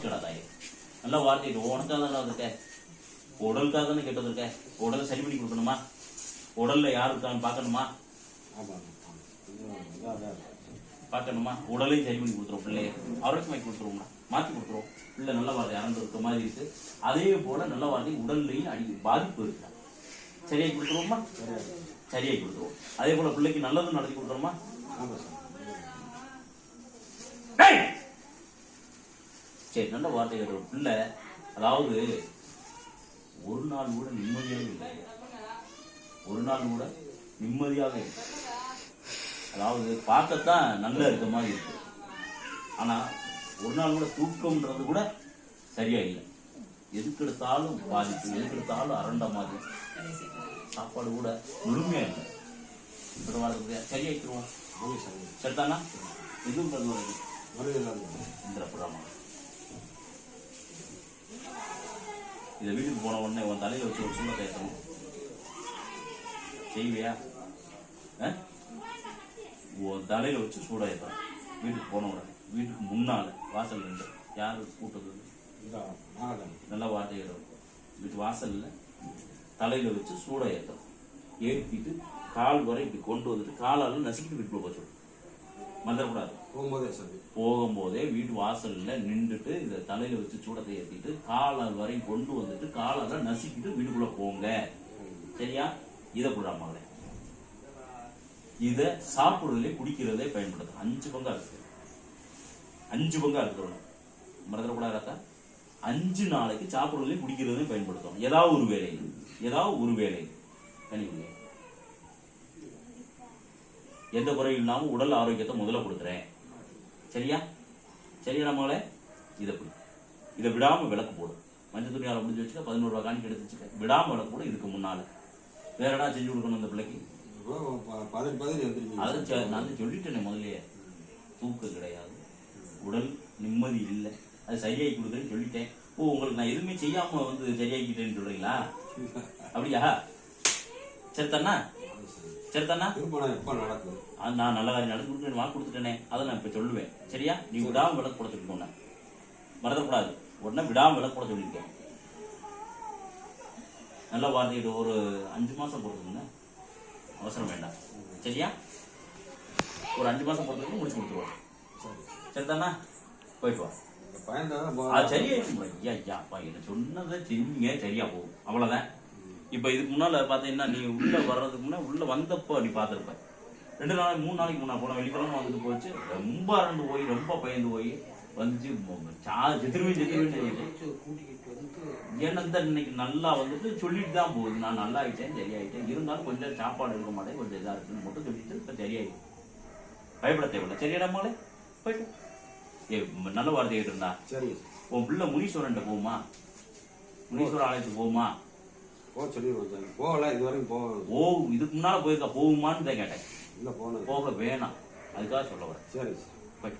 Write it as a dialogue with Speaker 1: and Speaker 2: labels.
Speaker 1: மாத்திக்கடா நல்ல வார்த்தை உனக்காக தானே வந்திருக்க உடலுக்காக தானே கேட்டு வந்திருக்க உடலை சரி பண்ணி கொடுக்கணுமா உடல்ல யார் இருக்கான்னு பார்க்கணுமா
Speaker 2: ஆமாம்
Speaker 1: பார்க்கணுமா உடலையும் சரி பண்ணி கொடுத்துரும் பிள்ளைய ஆரோக்கியமாக்கி கொடுத்துருவோம்னா மாற்றி கொடுத்துருவோம் பிள்ளை நல்ல வார்த்தை இறந்து இருக்க மாதிரி இருக்கு அதே போல நல்ல வார்த்தை உடல்லையும் அடி பாதிப்பு இருக்கு சரியாகி கொடுத்துருவோமா சரியாகி கொடுத்துருவோம் அதே போல பிள்ளைக்கு நல்லது நடத்தி கொடுத்துருமா
Speaker 2: சரி
Speaker 1: நல்ல வார்த்தை கேட்கிற பிள்ளை அதாவது ஒரு நாள் கூட நிம்மதியாக இல்லை. ஒரு நாள் கூட நிம்மதியாக இல்லை. அதாவது பார்க்கத்தான் நல்லா இருக்க மாதிரி இருக்கு. ஆனா ஒரு நாள் கூட தூக்கம்ன்றது கூட சரியா இல்லை எதுக்கு எடுத்தாலும் பாதிப்பு எதுக்கு எடுத்தாலும் அரண்ட மாதிரி. சாப்பாடு கூட முழுமையா இல்லை. இப்படி வாரத்துக்கு சரியாக்கிடுவோம் சரிதானா? எதுவும் வருது
Speaker 2: மறுபடியும்
Speaker 1: இதை வீட்டுக்கு போன உடனே உன் தலையில வச்சு ஒரு சுண்ணத்தை ஏற்றணும் செய்வியா? உன் தலையில வச்சு சூட ஏற்றணும் வீட்டுக்கு போன உடனே. வீட்டுக்கு முன்னால வாசல் நின்று யாரு கூட்டது? நல்ல இருக்கும் வீட்டு வாசல்ல தலையில வச்சு சூட ஏற்றணும் ஏற்றிட்டு கால் வரை இப்படி கொண்டு வந்துட்டு காலால நசுக்கிட்டு வீட்டுக்குள்ள போச்சு மறந்துடக்கூடாது
Speaker 2: போகும்போதே சார்
Speaker 1: போகும்போதே வீட்டு வாசல்ல நின்றுட்டு இந்த தலையில வச்சு சூடத்தை ஏத்திட்டு காலால் வரை கொண்டு வந்துட்டு காலால நசுக்கிட்டு வீட்டுக்குள்ள போங்க. சரியா? இதை கொடுறா மகளே. இத சாப்பிடுறதுலே குடிக்கிறதே பயன்படுது. அஞ்சு பங்கா இருக்கு. அஞ்சு பங்கா இருக்கிறோம் மறந்துடக்கூடாதா அஞ்சு நாளைக்கு சாப்பிடுறதுலையும் குடிக்கிறதையும் பயன்படுத்தும் ஏதாவது ஒரு வேலை ஏதாவது ஒரு வேலை கணிவுங்க எந்த குறையும் இல்லாம உடல் ஆரோக்கியத்தை முதல்ல கொடுக்குறேன். சரியா? சரியா நம்மளே இதை பிடி இதை விடாம விளக்கு போடு. மஞ்சள் துணியால முடிஞ்சு வச்சுக்க பதினோரு ரூபா காணிக்கு எடுத்து வச்சுக்க. விடாம விளக்கு போடு இதுக்கு முன்னால. வேற என்ன செஞ்சு கொடுக்கணும் அந்த பிள்ளைக்கு? அதை நான் சொல்லிட்டேனே முதல்லயே. தூக்கம் கிடையாது. உடல் நிம்மதி இல்லை. அது சரியாகி கொடுக்குறேன்னு சொல்லிட்டேன். ஓ உங்களுக்கு நான் எதுவுமே செய்யாம வந்து சரியாக்கிட்டேன்னு சொல்றீங்களா? அப்படியா? சரி தானா சரி தானா
Speaker 2: திருமணம் எப்போ நடக்குது
Speaker 1: அது நான் நல்ல காரியம் நடந்து கொடுத்து வாக்கு கொடுத்துட்டேனே அதை நான் இப்ப சொல்லுவேன். சரியா? நீ விடாம விளக்கு போட சொல்லிக்கோங்க மறந்துடக்கூடாது உடனே விடாம விளக்கு போட சொல்லியிருக்கேன். நல்ல வார்த்தையிட்டு ஒரு அஞ்சு மாசம் போடுறதுங்க அவசரம் வேண்டாம். சரியா? ஒரு அஞ்சு மாசம் போடுறதுக்கு முடிச்சு கொடுத்துருவோம்.
Speaker 2: சரி.
Speaker 1: சரிதானா? போயிட்டு வா.
Speaker 2: இந்த பையன் தான்
Speaker 1: அது சரியாயிடும் ஐயா ஐயா அப்பா என்ன சொன்னதை செஞ்சீங்க சரியா போகும் அவ்வளவுதான். இப்ப இதுக்கு முன்னால பாத்தீங்கன்னா நீ உள்ள வர்றதுக்கு முன்னாடி உள்ள வந்தப்போ நீ பார்த்திருப்ப. ரெண்டு நாளைக்கு மூணு நாளைக்கு முன்னா போன வெள்ளிக்கிழமை வந்துட்டு போச்சு. ரொம்ப அரண்டு போய் ரொம்ப பயந்து போய் வந்துச்சு ம- சா செத்துருவே செத்துருவேன் ஏன்னா இன்னைக்கு நல்லா வந்துட்டு சொல்லிட்டு தான் போகுது. நான் நல்லா ஆயிட்டேன் சரியாயிட்டேன். இருந்தாலும் கொஞ்சம் சாப்பாடு எடுக்க மாட்டேன் கொஞ்சம் இதா இருக்குன்னு மட்டும் சொல்லிட்டு இப்ப சரியாயிடும் பயப்பட தேவையில்லை. சரியாடா மோளே போயிட்டு. ஏ நல்ல வார்த்தை கேட்டு இருந்தா
Speaker 2: சரிங்க.
Speaker 1: உன் பிள்ளை முனீஸ்வரன்ட்ட போகுமா? முனீஸ்வரர் ஆலயத்துக்கு போகுமா?
Speaker 2: போக சொல்லிடுவோம் சார். போகல இது வரைக்கும் போக
Speaker 1: ஓ இதுக்கு முன்னால போயிருக்கா போகுமான்னு தான் கேட்டேன்.
Speaker 2: இல்லை போனது.
Speaker 1: போக வேணாம். அதுக்காக சொல்ல வரேன்.
Speaker 2: சரி சார்.